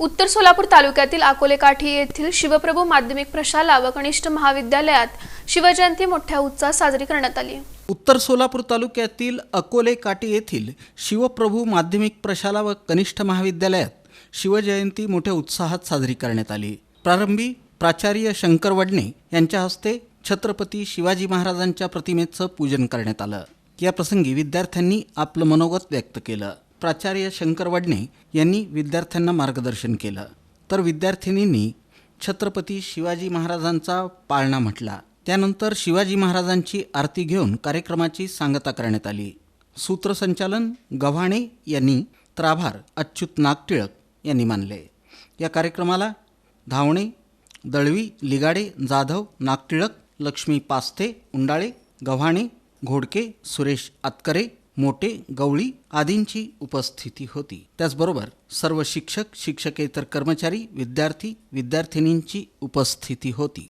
उत्तर सोलापूर तालुक्यातील अकोलेकाठी येथील शिवप्रभू माध्यमिक प्रशाला व कनिष्ठ महाविद्यालयात शिवजयंती मोठ्या उत्साहात साजरी करण्यात आली. उत्तर सोलापूर तालुक्यातील अकोलेकाठी येथील शिवप्रभू माध्यमिक प्रशाला व कनिष्ठ महाविद्यालयात शिवजयंती मोठ्या उत्साहात साजरी करण्यात आली. प्रारंभी प्राचार्य शंकर वडणे यांच्या हस्ते छत्रपती शिवाजी महाराजांच्या प्रतिमेचं पूजन करण्यात आलं. या प्रसंगी विद्यार्थ्यांनी आपलं मनोगत व्यक्त केलं. प्राचार्य शंकर वडणे यांनी विद्यार्थ्यांना मार्गदर्शन केलं. तर विद्यार्थिनींनी छत्रपती शिवाजी महाराजांचा पाळणा म्हटला. त्यानंतर शिवाजी महाराजांची आरती घेऊन कार्यक्रमाची सांगता करण्यात आली. सूत्रसंचालन गव्हाणे यांनी तर आभार अच्युत नागटिळक यांनी मानले. या कार्यक्रमाला धावणे दळवी लिगाडे जाधव नागटिळक लक्ष्मी पास्थे उंडाळे गव्हाणे घोडके सुरेश आतकरे मोटे गवळी आदींची उपस्थिती होती. त्याचबरोबर सर्व शिक्षक शिक्षकेतर कर्मचारी विद्यार्थी विद्यार्थिनींची उपस्थिती होती.